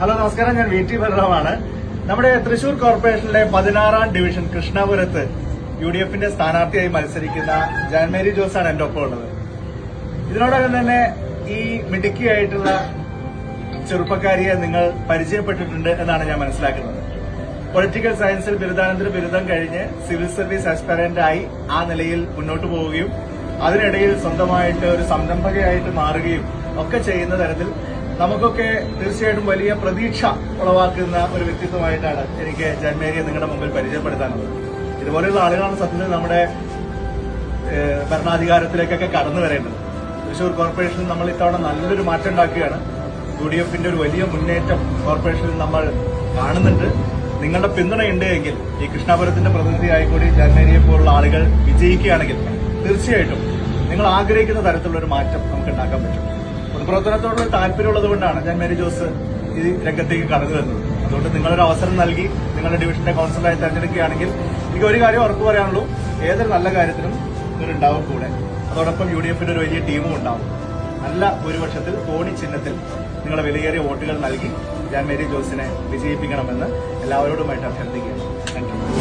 Hello നമസ്കാരം. ഞാൻ V T ബലറാമാണ് നമ്മുടെ തൃശൂർ കോർപ്പറേഷനിലെ പതിനാറാം ഡിവിഷൻ കൃഷ്ണപുരത്ത് യു ഡി എഫിന്റെ സ്ഥാനാർത്ഥിയായി മത്സരിക്കുന്ന ജാൻമേരി ജോസാണ് എന്റെ ഒപ്പം ഉള്ളത്. ഇതിനോടകം തന്നെ ഈ മിടുക്കിയായിട്ടുള്ള ചെറുപ്പക്കാരിയെ നിങ്ങൾ പരിചയപ്പെട്ടിട്ടുണ്ട് എന്നാണ് ഞാൻ മനസ്സിലാക്കുന്നത്. പൊളിറ്റിക്കൽ സയൻസിൽ ബിരുദാനന്തര ബിരുദം കഴിഞ്ഞ് സിവിൽ സർവീസ് അസ്പെറന്റായി ആയി ആ നിലയിൽ മുന്നോട്ട് പോവുകയും അതിനിടയിൽ സ്വന്തമായിട്ട് ഒരു സംരംഭകയായിട്ട് മാറുകയും ഒക്കെ ചെയ്യുന്ന തരത്തിൽ നമുക്കൊക്കെ തീർച്ചയായിട്ടും വലിയ പ്രതീക്ഷ ഉളവാക്കുന്ന ഒരു വ്യക്തിത്വമായിട്ടാണ് എനിക്ക് ജന്മേരിയെ നിങ്ങളുടെ മുമ്പിൽ പരിചയപ്പെടുത്താനുള്ളത്. ഇതുപോലെയുള്ള ആളുകളാണ് സത്യത്തിൽ നമ്മുടെ ഭരണാധികാരത്തിലേക്കൊക്കെ കടന്നു വരേണ്ടത്. തൃശൂർ കോർപ്പറേഷനിൽ നമ്മൾ ഇത്തവണ നല്ലൊരു മാറ്റം ഉണ്ടാക്കുകയാണ്. യു ഡി എഫിന്റെ ഒരു വലിയ മുന്നേറ്റം കോർപ്പറേഷനിൽ നമ്മൾ കാണുന്നുണ്ട്. നിങ്ങളുടെ പിന്തുണ ഉണ്ട് എങ്കിൽ ഈ കൃഷ്ണാപുരത്തിന്റെ പ്രതിനിധിയായി കൂടി ജന്മേരിയെ പോലുള്ള ആളുകൾ വിജയിക്കുകയാണെങ്കിൽ തീർച്ചയായിട്ടും നിങ്ങൾ ആഗ്രഹിക്കുന്ന തരത്തിലുള്ള ഒരു മാറ്റം നമുക്ക് ഉണ്ടാക്കാൻ പറ്റും. പൊതുപ്രവർത്തനത്തോടുള്ള താല്പര്യമുള്ളത് കൊണ്ടാണ് ഞാൻ മേരി ജോസ് ഈ രംഗത്തേക്ക് കടന്നു വരുന്നത്. അതുകൊണ്ട് നിങ്ങളൊരു അവസരം നൽകി നിങ്ങളുടെ ഡിവിഷന്റെ കൗൺസിലറായി തെരഞ്ഞെടുക്കുകയാണെങ്കിൽ എനിക്ക് ഒരു കാര്യം ഉറപ്പ് പറയാനുള്ളൂ. ഏതൊരു നല്ല കാര്യത്തിനും ഇവരുണ്ടാവും കൂടെ. അതോടൊപ്പം യു ഡി എഫിന്റെ ഒരു വലിയ ടീമും ഉണ്ടാവും. നല്ല ഭൂരിപക്ഷത്തിൽ കോണി ചിഹ്നത്തിൽ നിങ്ങളെ വിലയേറിയ വോട്ടുകൾ നൽകി ഞാൻ മേരി ജോസിനെ വിജയിപ്പിക്കണമെന്ന് എല്ലാവരോടുമായിട്ട് അഭ്യർത്ഥിക്കുകയാണ്.